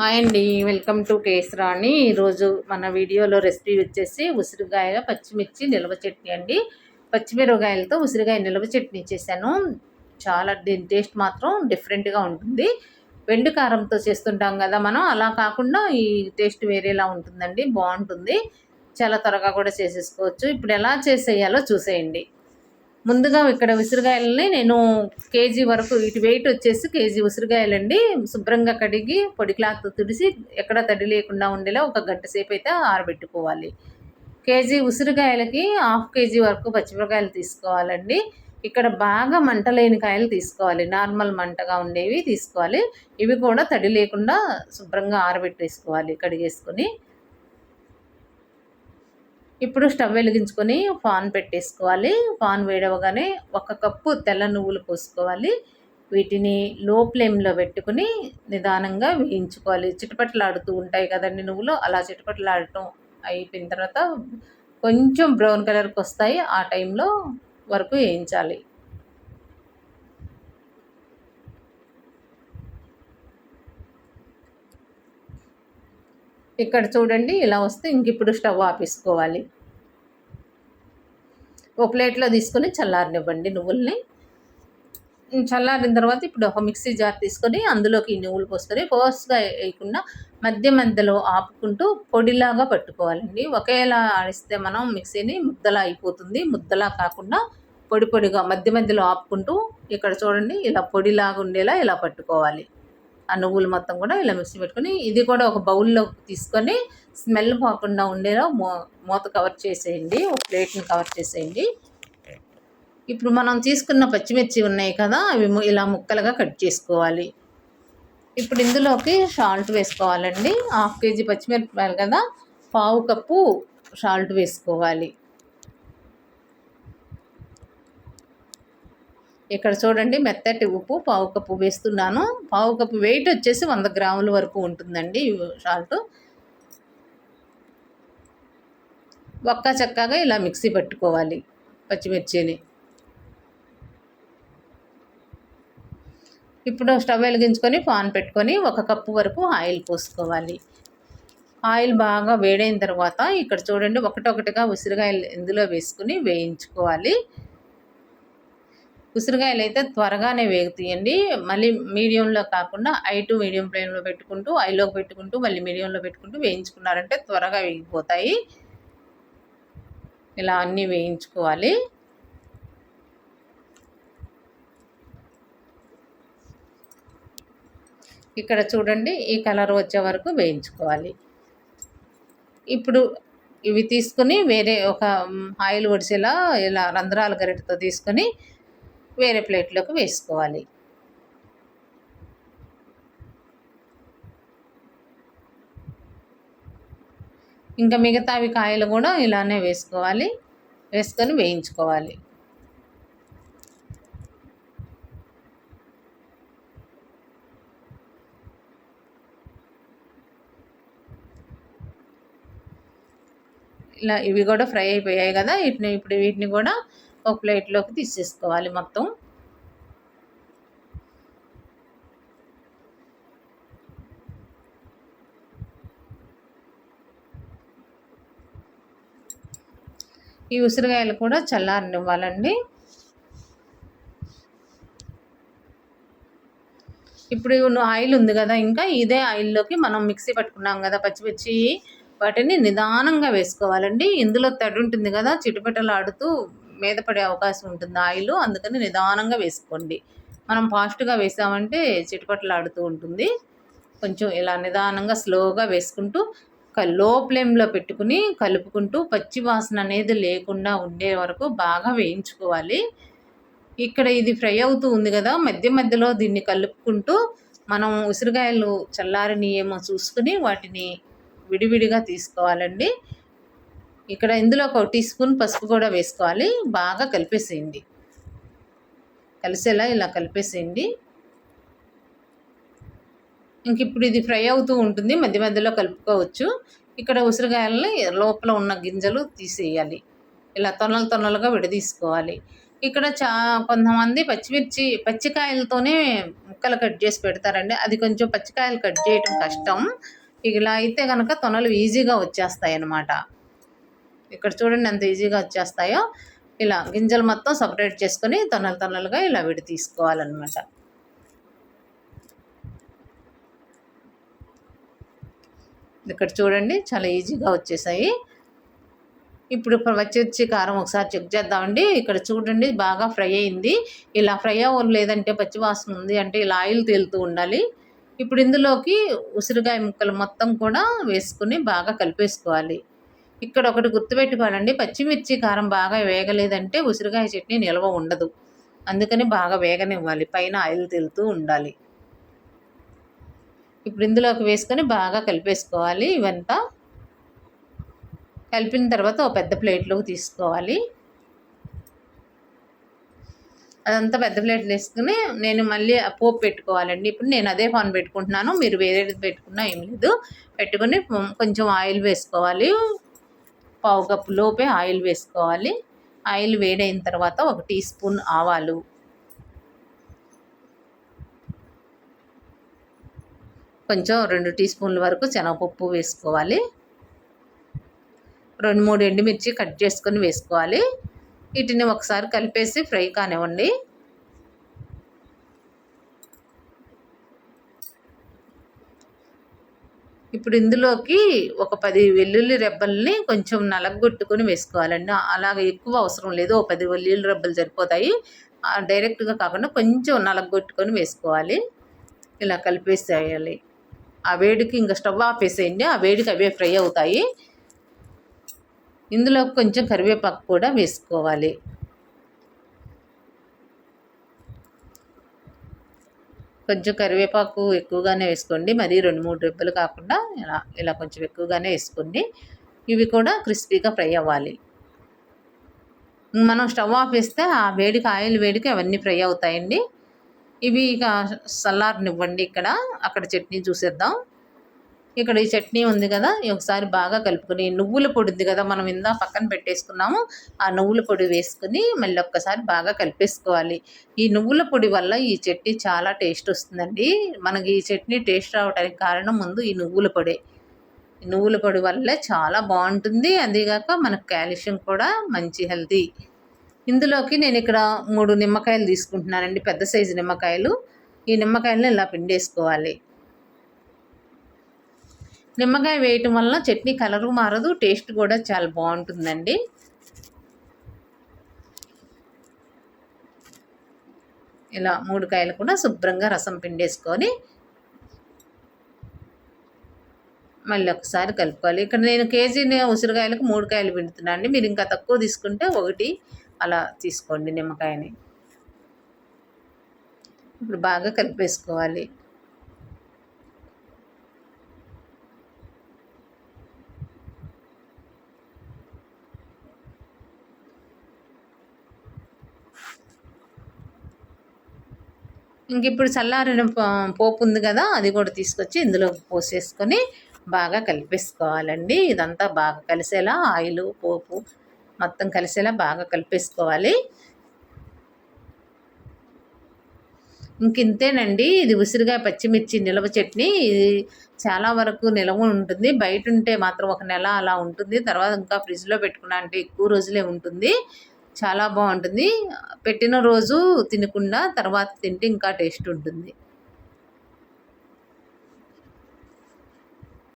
Hi అండి welcome to కేసరాణి. ఈరోజు మన వీడియోలో రెసిపీ వచ్చేసి ఉసిరికాయ పచ్చిమిర్చి నిల్వ చట్నీ అండి. పచ్చిమిరపకాయలతో ఉసిరికాయ నిల్వ చట్నీ చేశాను. చాలా దీని టేస్ట్ మాత్రం డిఫరెంట్గా ఉంటుంది. వెండి కారంతో చేస్తుంటాం కదా మనం అలా కాకుండా ఈ టేస్ట్ వేరేలా ఉంటుందండి బాగుంటుంది. చాలా త్వరగా కూడా చేసేసుకోవచ్చు. ఇప్పుడు ఎలా చేసేయాలో చూసేయండి. ముందుగా ఇక్కడ ఉసిరికాయలని నేను కేజీ వరకు ఇటు వెయిట్ వచ్చేసి కేజీ ఉసిరికాయలండి శుభ్రంగా కడిగి పొడి క్లాత్ తుడిసి ఎక్కడ తడి లేకుండా ఉండేలా ఒక గంట సేపు అయితే ఆరబెట్టుకోవాలి. కేజీ ఉసిరికాయలకి హాఫ్ కేజీ వరకు పచ్చిమిరకాయలు తీసుకోవాలండి. ఇక్కడ బాగా మంట లేని కాయలు తీసుకోవాలి. నార్మల్ మంటగా ఉండేవి తీసుకోవాలి. ఇవి కూడా తడి లేకుండా శుభ్రంగా ఆరబెట్టేసుకోవాలి కడిగేసుకొని. ఇప్పుడు స్టవ్ వెలిగించుకొని ఫాన్ పెట్టేసుకోవాలి. ఫాన్ వేడవగానే ఒక కప్పు తెల్ల నువ్వులు పోసుకోవాలి. వీటిని లో ఫ్లేమ్లో పెట్టుకుని నిదానంగా వేయించుకోవాలి. చిటపట్లాడుతూ ఉంటాయి కదండి నువ్వులు. అలా చిటపట్లాడటం అయిపోయిన తర్వాత కొంచెం బ్రౌన్ కలర్కి వస్తాయి. ఆ టైంలో వరకు వేయించాలి. ఇక్కడ చూడండి ఇలా వస్తే ఇంక ఇప్పుడు స్టవ్ ఆపేసుకోవాలి. ఒక ప్లేట్లో తీసుకొని చల్లారనివ్వండి నువ్వుల్ని. చల్లారిన తర్వాత ఇప్పుడు ఒక మిక్సీ జార్ తీసుకొని అందులోకి నువ్వులు పోసుకొని ఫోర్స్గా వేయకుండా మధ్య మధ్యలో ఆపుకుంటూ పొడిలాగా పట్టుకోవాలండి. ఒకేలా ఆడిస్తే మనం మిక్సీని ముద్దలా అయిపోతుంది. ముద్దలా కాకుండా పొడి పొడిగా మధ్య మధ్యలో ఆపుకుంటూ ఇక్కడ చూడండి ఇలా పొడిలాగా ఉండేలా ఇలా పట్టుకోవాలి. ఆ నువ్వులు మొత్తం కూడా ఇలా మిక్సీ పెట్టుకొని ఇది కూడా ఒక బౌల్లో తీసుకొని స్మెల్ పోకుండా ఉండేలా మూ మూత కవర్ చేసేయండి. ఒక ప్లేట్ని కవర్ చేసేయండి. ఇప్పుడు మనం తీసుకున్న పచ్చిమిర్చి ఉన్నాయి కదా అవి ఇలా ముక్కలుగా కట్ చేసుకోవాలి. ఇప్పుడు ఇందులోకి సాల్ట్ వేసుకోవాలండి. హాఫ్ కేజీ పచ్చిమిరపకాయలు కదా పావు కప్పు సాల్ట్ వేసుకోవాలి. ఇక్కడ చూడండి మెత్తటి ఉప్పు పావు కప్పు వేస్తున్నాను. పావు కప్పు వెయిట్ వచ్చేసి వంద గ్రాముల వరకు ఉంటుందండి సాల్ట్. ఒక్క చక్కగా ఇలా మిక్సీ పట్టుకోవాలి పచ్చిమిర్చిని. ఇప్పుడు స్టవ్ వెలిగించుకొని పాన్ పెట్టుకొని ఒక కప్పు వరకు ఆయిల్ పోసుకోవాలి. ఆయిల్ బాగా వేడైన తర్వాత ఇక్కడ చూడండి ఒకటొకటిగా ఉసిరిగాయలు ఇందులో వేసుకుని వేయించుకోవాలి. ఉసిరికాయలు అయితే త్వరగానే వేగుతాయండి. మళ్ళీ మీడియంలో కాకుండా ఐ టు మీడియం ఫ్లేమ్లో పెట్టుకుంటూ ఐలోకి పెట్టుకుంటూ మళ్ళీ మీడియంలో పెట్టుకుంటూ వేయించుకున్నారంటే త్వరగా వేగిపోతాయి. ఇలా అన్నీ వేయించుకోవాలి. ఇక్కడ చూడండి ఈ కలర్ వచ్చే వరకు వేయించుకోవాలి. ఇప్పుడు ఇవి తీసుకొని వేరే ఒక ఆయిల్ ఒడిసేలా ఇలా రంధ్రాల గరిటతో తీసుకొని వేరే ప్లేట్లోకి వేసుకోవాలి. ఇంకా మిగతావి కాయలు కూడా ఇలానే వేసుకోవాలి. వేసుకొని వేయించుకోవాలి. ఇలా ఇవి కూడా ఫ్రై అయిపోయాయి కదా. వీటిని ఇప్పుడు వీటిని కూడా ఒక ప్లేట్లోకి తీసేసుకోవాలి మొత్తం. ఈ ఉసిరికాయలు కూడా చల్లారనివ్వాలండి. ఇప్పుడు ఆయిల్ ఉంది కదా ఇంకా ఇదే ఆయిల్లోకి మనం మిక్సీ పట్టుకున్నాం కదా పచ్చిమిర్చి వాటిని నిదానంగా వేసుకోవాలండి. ఇందులో తడి ఉంటుంది కదా చిటిపెట్టలాడుతూ మీద పడే అవకాశం ఉంటుంది. ఆయిల్ అందుకని నిదానంగా వేసుకోండి. మనం ఫాస్ట్గా వేసామంటే చిటపట్లాడుతూ ఉంటుంది. కొంచెం ఇలా నిదానంగా స్లోగా వేసుకుంటూ లో ఫ్లేమ్లో పెట్టుకుని కలుపుకుంటూ పచ్చి వాసన అనేది లేకుండా ఉండే వరకు బాగా వేయించుకోవాలి. ఇక్కడ ఇది ఫ్రై అవుతూ ఉంది కదా మధ్య మధ్యలో దీన్ని కలుపుకుంటూ మనం ఉసిరికాయలు చల్లారని ఏమో చూసుకుని వాటిని విడివిడిగా తీసుకోవాలండి. ఇక్కడ ఇందులో ఒక టీ స్పూన్ పసుపు కూడా వేసుకోవాలి. బాగా కలిపేసేయండి. కలిసేలా ఇలా కలిపేసేయండి. ఇంక ఇప్పుడు ఇది ఫ్రై అవుతూ ఉంటుంది. మధ్య మధ్యలో కలుపుకోవచ్చు. ఇక్కడ ఉసిరికాయలని లోపల ఉన్న గింజలు తీసేయాలి. ఇలా తొనలు తొనలుగా విడదీసుకోవాలి. ఇక్కడ చా కొంతమంది పచ్చిమిర్చి పచ్చికాయలతోనే ముక్కలు కట్ చేసి పెడతారండి. అది కొంచెం పచ్చికాయలు కట్ చేయడం కష్టం. ఇలా అయితే కనుక తొనలు ఈజీగా వచ్చేస్తాయి అన్నమాట ఇక్కడ చూడండి ఎంత ఈజీగా వచ్చేస్తాయో. ఇలా గింజలు మొత్తం సపరేట్ చేసుకొని తొనలు తొనలుగా ఇలా విడి తీసుకోవాలన్నమాట. ఇక్కడ చూడండి చాలా ఈజీగా వచ్చేసాయి. ఇప్పుడు వచ్చి వచ్చి కారం ఒకసారి చెక్ చేద్దామండి. ఇక్కడ చూడండి బాగా ఫ్రై అయింది. ఇలా ఫ్రై అవ్వడం లేదంటే పచ్చివాసన ఉంది అంటే ఇలా ఆయిల్ తేలుతూ ఉండాలి. ఇప్పుడు ఇందులోకి ఉసిరికాయ ముక్కలు మొత్తం కూడా వేసుకుని బాగా కలిపేసుకోవాలి. ఇక్కడ ఒకటి గుర్తుపెట్టుకోవాలండి. పచ్చిమిర్చి కారం బాగా వేగలేదంటే ఉసిరికాయ చట్నీ నిల్వ ఉండదు. అందుకని బాగా వేగనివ్వాలి. పైన ఆయిల్ తెలుతూ ఉండాలి. ఇప్పుడు ఇందులోకి వేసుకొని బాగా కలిపేసుకోవాలి. ఇవంతా కలిపిన తర్వాత ఒక పెద్ద ప్లేట్లోకి తీసుకోవాలి. అదంతా పెద్ద ప్లేట్లు వేసుకుని నేను మళ్ళీ పోపు పెట్టుకోవాలండి. ఇప్పుడు నేను అదే పాన్ పెట్టుకుంటున్నాను. మీరు వేరేది పెట్టుకున్నా ఏం లేదు. పెట్టుకుని కొంచెం ఆయిల్ వేసుకోవాలి. పావు కప్పు లోపే ఆయిల్ వేసుకోవాలి. ఆయిల్ వేడైన తర్వాత ఒక టీ స్పూన్ ఆవాలు. కొంచెం రెండు టీ స్పూన్ల వరకు శనగపప్పు వేసుకోవాలి. రెండు మూడు ఎండుమిర్చి కట్ చేసుకొని వేసుకోవాలి. వీటిని ఒకసారి కలిపేసి ఫ్రై కానివ్వండి. ఇప్పుడు ఇందులోకి ఒక పది వెల్లుల్లి రెబ్బల్ని కొంచెం నలగొట్టుకొని వేసుకోవాలండి. అలాగే ఎక్కువ అవసరం లేదు. ఒక పది వెల్లుల్లి రెబ్బలు సరిపోతాయి. డైరెక్ట్గా కాకుండా కొంచెం నలగొట్టుకొని వేసుకోవాలి. ఇలా కలిపేసేయాలి. ఆ వేడికి ఇంకా స్టవ్ ఆపేసేయండి ఆ వేడికి అవే ఫ్రై అవుతాయి. ఇందులో కొంచెం కరివేపాకు కూడా వేసుకోవాలి. కొంచెం కరివేపాకు ఎక్కువగానే వేసుకోండి. మరీ రెండు మూడు రెబ్బలు కాకుండా ఇలా ఇలా కొంచెం ఎక్కువగానే వేసుకోండి. ఇవి కూడా క్రిస్పీగా ఫ్రై అవ్వాలి. మనం స్టవ్ ఆఫ్ వేస్తే ఆ వేడికి ఆయిల్ వేడికి అవన్నీ ఫ్రై అవుతాయండి. ఇవి ఇక సల్లార్నివ్వండి ఇక్కడ. అక్కడ చట్నీ చూసేద్దాం. ఇక్కడ ఈ చట్నీ ఉంది కదా ఒకసారి బాగా కలుపుకొని నువ్వుల పొడి ఉంది కదా మనం ఇందా పక్కన పెట్టేసుకున్నాము ఆ నువ్వుల పొడి వేసుకుని మళ్ళీ ఒక్కసారి బాగా కలిపేసుకోవాలి. ఈ నువ్వుల పొడి వల్ల ఈ చట్నీ చాలా టేస్ట్ వస్తుందండి. మనకి ఈ చట్నీ టేస్ట్ రావడానికి కారణం ముందు ఈ నువ్వుల పొడి. నువ్వుల పొడి వల్ల చాలా బాగుంటుంది అదేగాక మనకు కాల్షియం కూడా మంచి హెల్తీ. ఇందులోకి నేను ఇక్కడ మూడు నిమ్మకాయలు తీసుకుంటున్నానండి పెద్ద సైజు నిమ్మకాయలు. ఈ నిమ్మకాయలను ఇలా పిండేసుకోవాలి. నిమ్మకాయ వేయటం వల్ల చట్నీ కలరు మారదు టేస్ట్ కూడా చాలా బాగుంటుందండి. ఇలా మూడు కాయలు కూడా శుభ్రంగా రసం పిండేసుకొని మళ్ళీ ఒకసారి కలుపుకోవాలి. ఇక్కడ నేను కేజీ ఉసిరికాయలకు మూడు కాయలు పిండుతున్నాను అండి. మీరు ఇంకా తక్కువ తీసుకుంటే ఒకటి అలా తీసుకోండి నిమ్మకాయని. ఇప్పుడు బాగా కలిపేసుకోవాలి. ఇంక ఇప్పుడు చల్లారిన పోపు ఉంది కదా అది కూడా తీసుకొచ్చి ఇందులో పోసేసుకొని బాగా కలిపేసుకోవాలండి. ఇదంతా బాగా కలిసేలా ఆయిల్ పోపు మొత్తం కలిసేలా బాగా కలిపేసుకోవాలి. ఇంకింతేనండి ఇది ఉసిరిగా పచ్చిమిర్చి నిలవ చట్నీ. ఇది చాలా వరకు నిలవ ఉంటుంది. బయట ఉంటే మాత్రం ఒక నెల అలా ఉంటుంది. తర్వాత ఇంకా ఫ్రిడ్జ్లో పెట్టుకున్నా అంటే ఎక్కువ రోజులే ఉంటుంది. చాలా బాగుంటుంది. పెట్టిన రోజు తినకుండా తర్వాత తింటే ఇంకా టేస్ట్ ఉంటుంది.